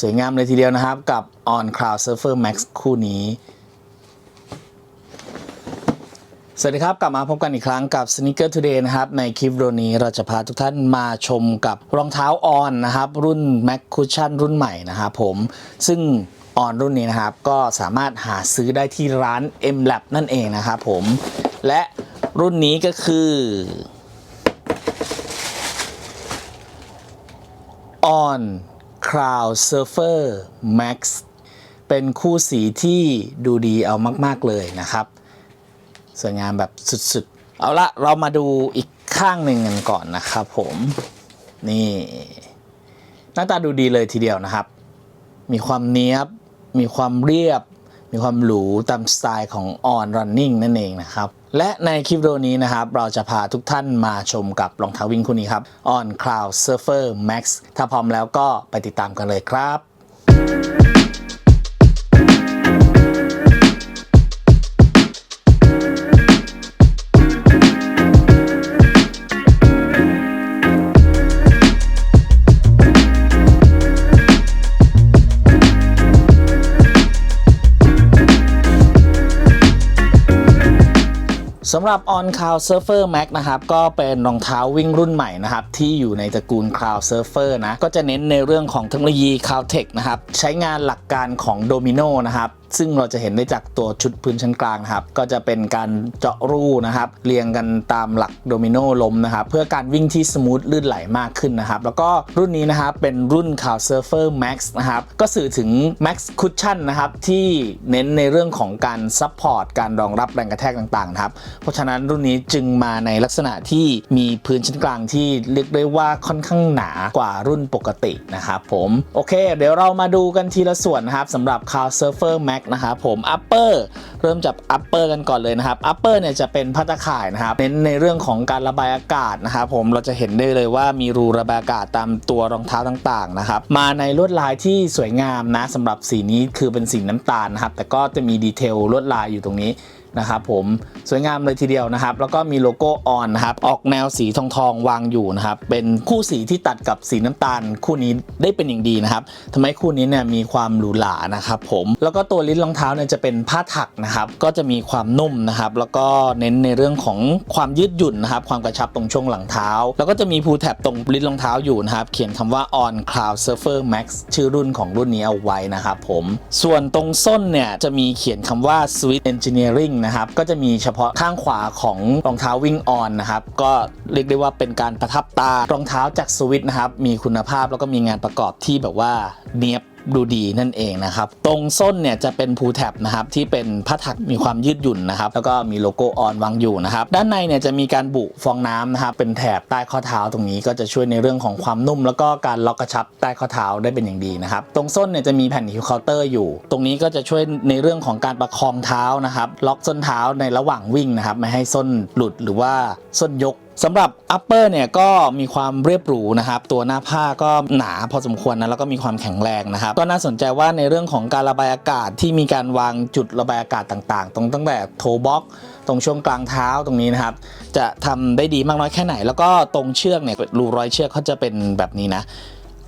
สวยงามเลยทีเดียวนะครับกับ On Cloud Surfer Max คู่นี้ สวัสดีครับ กลับมาพบกันอีกครั้งกับ Sneaker Today นะครับ ในคลิปวิดีโอนี้เราจะพาทุกท่านมาชมกับรองเท้า On นะครับ รุ่น Mac Cushion รุ่นใหม่นะครับผม ซึ่ง On รุ่นนี้นะครับ ก็สามารถหาซื้อได้ที่ร้าน M Lab นั่นเองนะครับผม และรุ่นนี้ก็คือ On Cloud Surfer Max เป็นคู่สีที่ดูดีเอามาก ๆ เลยนะครับ สวยงามแบบสุด ๆ เอาละเรามาดูอีกข้างหนึ่งกันก่อนนะครับผมนี่ หน้าตาดูดีเลยทีเดียวนะครับ มีความเนี้ยบ มีความเรียบ มีความหรูตามสไตล์ของ On Running นั่นเองนะครับ และในคลิปวิดีโอนี้นะครับ เราจะพาทุกท่านมาชมกับรองเท้าวิ่งคู่นี้ครับ On Cloud Surfer Max ถ้าพร้อมแล้วก็ไปติดตามกันเลยครับำหรับ On Cloud Surfer Max นะครับก็เป็นรองเท้าวิ่งรุ่นใหม่นะครับที่อยู่ในตระกูล Cloud Surfer นะก็จะเน้นในเรื่องของเทคโนโลยี Cloud Tech นะครับใช้งานหลักการของ Domino นะครับ ซึ่งเราจะเห็นได้จากตัวชุดพื้นชั้นกลางนะครับ ก็จะเป็นการเจาะรูนะครับ เรียงกันตามหลักโดมิโนล้มนะครับ เพื่อการวิ่งที่สมูทลื่นไหลมากขึ้นนะครับ แล้วก็รุ่นนี้นะครับเป็นรุ่น Cloud Surfer Max นะครับ ก็สื่อถึง Max Cushion นะครับ ที่เน้นในเรื่องของการซัพพอร์ตการรองรับแรงกระแทกต่างๆครับเพราะฉะนั้นรุ่นนี้จึงมาในลักษณะที่มีพื้นชั้นกลางที่เรียกได้ว่าค่อนข้างหนากว่ารุ่นปกตินะครับผมโอเค เดี๋ยวเรามาดูกันทีละส่วนนะครับสำหรับ Cloud Surfer Max นะครับผม Upper เริ่มจาก Upper กันก่อนเลยนะครับ Upper เนี่ยจะเป็นพัตข่ายนะครับเน้นในเรื่องของการระบายอากาศนะครับผมเราจะเห็นได้เลยว่ามีรูระบายอากาศตามตัวรองเท้าต่างๆนะครับมาในลวดลายที่สวยงามนะสำหรับสีนี้คือเป็นสีน้ำตาลนะครับแต่ก็จะมีดีเทลลวดลายอยู่ตรงนี้ นะครับผมสวยงามเลยทีเดียวนะครับ แล้วก็มีโลโก้ออนนะครับออกแนวสีทองทองวางอยู่นะครับเป็นคู่สีที่ตัดกับสีน้ำตาล คู่นี้ได้เป็นอย่างดีนะครับทำให้คู่นี้เนี่ยมีความหรูหรานะครับผมแล้วก็ตัวลิ้นรองเท้าเนี่ยจะเป็นผ้าถักนะครับ ก็จะมีความนุ่มนะครับ แล้วก็เน้นในเรื่องของความยืดหยุ่นนะครับ ความกระชับตรงช่วงหลังเท้า แล้วก็จะมีพูแท็บตรงลิ้นรองเท้าอยู่นะครับ เขียนคำว่า on cloud surfer max ชื่อรุ่นของรุ่นนี้เอาไว้นะครับผมส่วนตรงส้นเนี่ยจะมีเขียนคำว่า sweet engineering นะครับก็จะมีเฉพาะข้างขวาของรองเท้าวิ่งออนนะครับก็เรียกได้ว่าเป็นการประทับตารองเท้าจากสวิตนะครับมีคุณภาพแล้วก็มีงานประกอบที่แบบว่าเนียบ ดูดีนั่นเองนะครับ ตรงส้นเนี่ยจะเป็นพูแท็บนะครับที่เป็นผ้าถักมีความยืดหยุ่นนะครับ แล้วก็มีโลโก้ออนวางอยู่นะครับ ด้านในเนี่ยจะมีการบุฟองน้ำนะครับเป็นแถบใต้ข้อเท้าตรงนี้ก็จะช่วยในเรื่องของความนุ่ม แล้วก็การล็อกกระชับใต้ข้อเท้าได้เป็นอย่างดีนะครับ ตรงส้นเนี่ยจะมีแผ่นฮิวเคาน์เตอร์อยู่ ตรงนี้ก็จะช่วยในเรื่องของการประคองเท้านะครับ ล็อกส้นเท้าในระหว่างวิ่งนะครับไม่ให้ส้นหลุดหรือว่าส้นยกสำหรับ upper เนี่ยก็มีความเรียบหรูนะครับ ตัวหน้าผ้าก็หนาพอสมควรนะแล้วก็มีความแข็งแรงนะครับ ก็น่าสนใจว่าในเรื่องของการระบายอากาศที่มีการวางจุดระบายอากาศต่างๆ ตรงตั้งแต่โทบ็อกตรงช่วงกลางเท้าตรงนี้นะครับ จะทำได้ดีมากน้อยแค่ไหน แล้วก็ตรงเชือกเนี่ยรูรอยเชือกเขาจะเป็นแบบนี้นะ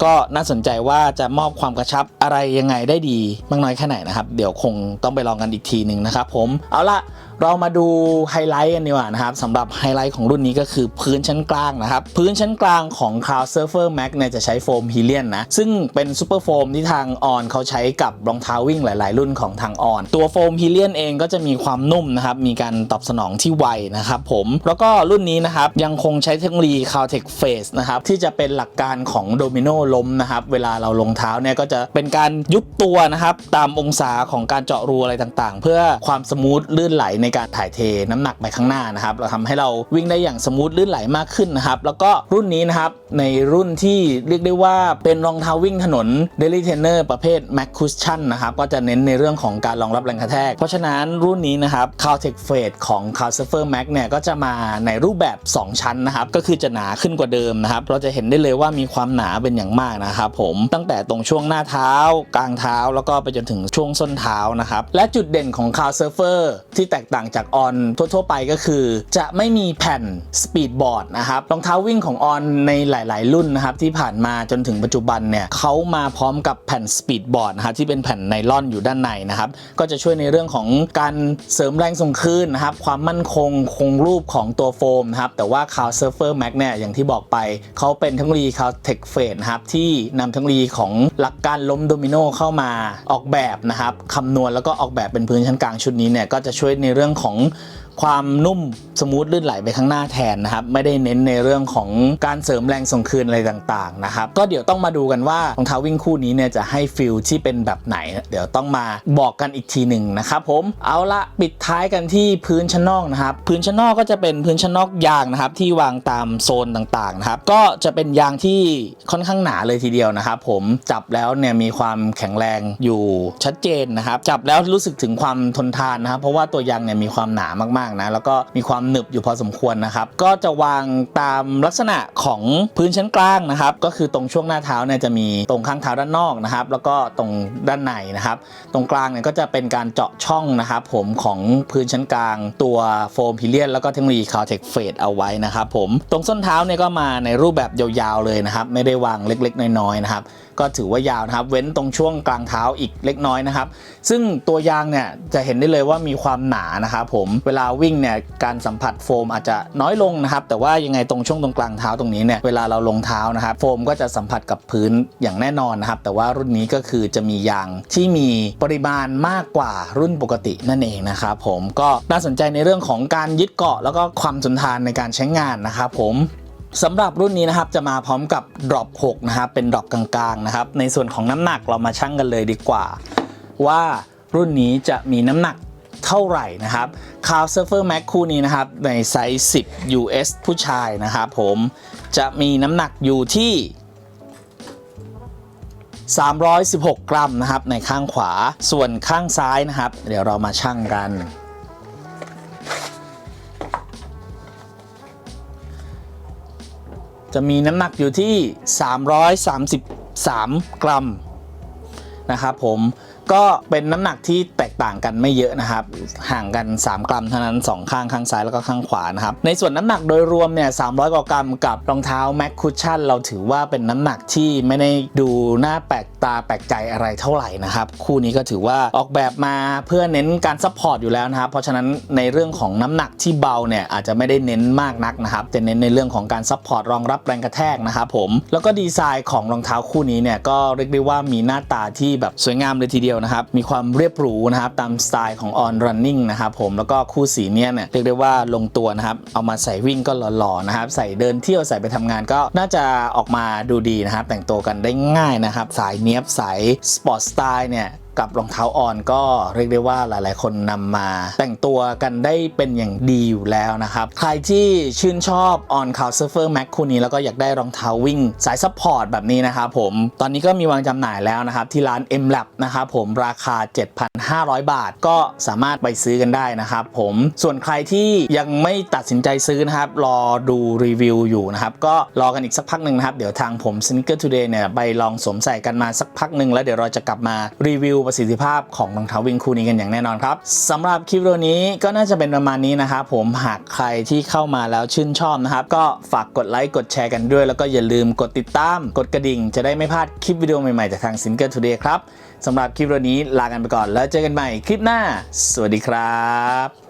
ก็น่าสนใจว่าจะมอบความกระชับอะไรยังไงได้ดีมากน้อยแค่ไหนนะครับ เดี๋ยวคงต้องไปลองกันอีกทีหนึ่งนะครับผมเอาละเรามาดูไฮไลท์กันดีกว่านะครับสำหรับไฮไลท์ของรุ่นนี้ก็คือพื้นชั้นกลางนะครับ พื้นชั้นกลางของ Cloud Surfer Max เนี่ยจะใช้โฟมฮีเลียนนะ ซึ่งเป็นซูเปอร์โฟมที่ทางออนเขาใช้กับรองเท้าวิ่งหลาย ๆ รุ่นของทางออน ตัวโฟมฮีเลียนเองก็จะมีความนุ่มนะครับ มีการตอบสนองที่ไวนะครับผม แล้วก็รุ่นนี้นะครับยังคงใช้เทคโนโลยี Cloud Tech Phase นะครับที่จะเป็นหลักการของโดมิโนล้มนะครับเวลาเราลงเท้าเนี่ยก็จะเป็นการยุบตัวนะครับตามองศาของการเจาะรูอะไรต่าง ๆ เพื่อความสมูทลื่นไหลในการถ่ายเทน้ำหนักไปข้างหน้านะครับเราทำให้เราวิ่งได้อย่างสมูทลื่นไหลมากขึ้นนะครับแล้วก็รุ่นนี้นะครับในรุ่นที่เรียกได้ว่าเป็นรองเท้าวิ่งถนน Daily Trainer ประเภท Mac Cushion นะครับก็จะเน้นในเรื่องของการรองรับแรงกระแทก เพราะฉะนั้นรุ่นนี้นะครับ Caltech Phase ของ Cal Surfer Max เนี่ยก็จะมาในรูปแบบ 2 ชั้นนะครับก็คือจะหนาขึ้นกว่าเดิมนะครับเราจะเห็นได้เลยว่ามีความหนาเป็นอย่างมากนะครับผมตั้งแต่ตรงช่วงหน้าเท้า กลางเท้า แล้วก็ไปจนถึงช่วงส้นเท้านะครับและจุดเด่นของคาวเซิร์ฟเวอร์ที่แตกต่างจากออนทั่วๆไปก็คือ จะไม่มีแผ่นสปีดบอร์ดนะครับรองเท้าวิ่งของออนในหลาย ๆ รุ่นนะครับที่ผ่านมาจนถึงปัจจุบันเนี่ยเขามาพร้อมกับแผ่นสปีดบอร์ดนะครับที่เป็นแผ่นไนลอนอยู่ด้านในนะครับก็จะช่วยในเรื่องของการเสริมแรงส่งคลื่นนะครับความมั่นคงคงรูปของตัวโฟมนะครับแต่ว่า c o w Surfer Max เนี่ยอย่างที่บอกไปเขาเป็นเทคโนโลยี c o w Tech f a d e นะครับที่นำเทคโนโลยีของหลักการล้มโดมิโนเข้ามาออกแบบนะครับคำนวณแล้วก็ออกแบบเป็นพื้นชั้นกลางชุดนี้เนี่ยก็จะช่วยในเรื่องรื่องของ ความนุ่มสมูทลื่นไหลไปข้างหน้าแทนนะครับไม่ได้เน้นในเรื่องของการเสริมแรงส่งคืนอะไรต่างๆนะครับก็เดี๋ยวต้องมาดูกันว่ารองเท้าวิ่งคู่นี้เนี่ยจะให้ฟิลที่เป็นแบบไหน เดี๋ยวต้องมาบอกกันอีกทีหนึ่งนะครับผมเอาละปิดท้ายกันที่พื้นชั้นนอกนะครับพื้นชั้นนอกก็จะเป็นพื้นชั้นนอกยางนะครับที่วางตามโซนต่างๆนะครับก็จะเป็นยางที่ค่อนข้างหนาเลยทีเดียวนะครับผมจับแล้วเนี่ยมีความแข็งแรงอยู่ชัดเจนนะครับจับแล้วรู้สึกถึงความทนทานนะครับเพราะว่าตัวยางเนี่ยมีความหนามากๆนะแล้วก็มีความหนึบอยู่พอสมควรนะครับ ก็จะวางตามลักษณะของพื้นชั้นกลางนะครับ ก็คือตรงช่วงหน้าเท้าเนี่ยจะมีตรงข้างเท้าด้านนอกนะครับ แล้วก็ตรงด้านในนะครับ ตรงกลางเนี่ยก็จะเป็นการเจาะช่องนะครับ ผมของพื้นชั้นกลาง ตัวโฟมพิเลียนแล้วก็เทคโนโลยีคาวเทคเฟดเอาไว้นะครับผมตรงส้นเท้าเนี่ยก็มาในรูปแบบยาวๆเลยนะครับ ไม่ได้วางเล็กๆ น้อยๆนะครับก็ถือว่ายาวนะครับ เว้นตรงช่วงกลางเท้าอีกเล็กน้อยนะครับ ซึ่งตัวยางเนี่ยจะเห็นได้เลยว่ามีความหนานะครับผมเวลาวิ่งเนี่ยการสัมผัสโฟมอาจจะน้อยลงนะครับ แต่ว่ายังไงตรงช่วงตรงกลางเท้าตรงนี้เนี่ยเวลาเราลงเท้านะครับโฟมก็จะสัมผัสกับพื้นอย่างแน่นอนนะครับ แต่ว่ารุ่นนี้ก็คือจะมียางที่มีปริมาณมากกว่ารุ่นปกตินั่นเองนะครับผมก็น่าสนใจในเรื่องของการยึดเกาะแล้วก็ความทนทานในการใช้งานนะครับผม สำหรับรุ่นนี้นะครับจะมาพร้อมกับดรอป6นะครับเป็นดรอปกลางๆนะครับในส่วนของน้ำหนักเรามาชั่งกันเลยดีกว่า ว่ารุ่นนี้จะมีน้ำหนักเท่าไหร่นะครับ c o w Surfer Max คู่นี้นะครับในไซส์ 10 US ผู้ชายนะครับผมจะมีน้ำหนักอยู่ที่ 316 กรัมนะครับในข้างขวาส่วนข้างซ้ายนะครับ เดี๋ยวเรามาชั่งกัน จะมีน้ำหนักอยู่ที่ 333 กรัม นะครับผมก็เป็นน้ำหนักที่แตกต่างกันไม่เยอะนะครับ ห่างกัน 3 กรัมเท่านั้น 2 ข้างข้างซ้ายแล้วก็ข้างขวานะครับ ในส่วนน้ำหนักโดยรวมเนี่ย300กว่ากรัมกับรองเท้า Mac Cushion เราถือว่าเป็นน้ำหนักที่ไม่ได้ดูน่าแปลกตาแปลกใจอะไรเท่าไหร่นะครับ คู่นี้ก็ถือว่าออกแบบมาเพื่อเน้นการซัพพอร์ตอยู่แล้วนะครับ เพราะฉะนั้นในเรื่องของน้ำหนักที่เบาเนี่ยอาจจะไม่ได้เน้นมากนักนะครับแต่เน้นในเรื่องของการซัพพอร์ตรองรับแรงกระแทกนะครับผมแล้วก็ดีไซน์ของรองเท้าคู่นี้เนี่ยก็เรียกได้ว่ามีหน้าตาที่แบบสวยงามเลยทีเดียวนะครับ มีความเรียบหรูนะครับ ตามสไตล์ของ on running นะครับผมแล้วก็คู่สีเนี้ยเนี่ยเรียกได้ว่าลงตัวนะครับ เอามาใส่วิ่งก็หล่อๆนะครับ ใส่เดินเที่ยวใส่ไปทำงานก็น่าจะออกมาดูดีนะครับ แต่งตัวกันได้ง่ายนะครับ สายเนี้ยบสายสปอร์ตสไตล์เนี่ย กับรองเท้าอ่อนก็เรียกได้ว่าหลาย ๆ คนนำมาแต่งตัวกันได้เป็นอย่างดีอยู่แล้วนะครับ ใครที่ชื่นชอบออนคาวเซอร์เฟอร์แม็กคู่นี้แล้วก็อยากได้รองเท้าวิ่งสายซัพพอร์ตแบบนี้นะครับผมตอนนี้ก็มีวางจำหน่ายแล้วนะครับ ที่ร้าน M Lab นะครับผมราคา 7,500 บาท ก็สามารถไปซื้อกันได้นะครับผมส่วนใครที่ยังไม่ตัดสินใจซื้อนะครับ รอดูรีวิวอยู่นะครับ ก็รอกันอีกสักพักหนึ่งนะครับ เดี๋ยวทางผม Sneaker Today เนี่ยไปลองสวมใส่กันมาสักพักหนึ่งแล้วเดี๋ยวเราจะกลับมารีวิวประสิทธิภาพของรองเท้าวิ่งคู่นี้กันอย่างแน่นอนครับสำหรับคลิปวิดีโอนี้ก็น่าจะเป็นประมาณนี้นะครับผมหากใครที่เข้ามาแล้วชื่นชอบนะครับ ก็ฝากกดไลค์กดแชร์กันด้วย แล้วก็อย่าลืมกดติดตาม กดกระดิ่ง จะได้ไม่พลาดคลิปวิดีโอใหม่ๆจากทางซินเกิลทูเดย์ครับสำหรับคลิปวิดีโอนี้ลากันไปก่อนแล้วเจอกันใหม่คลิปหน้า สวัสดีครับ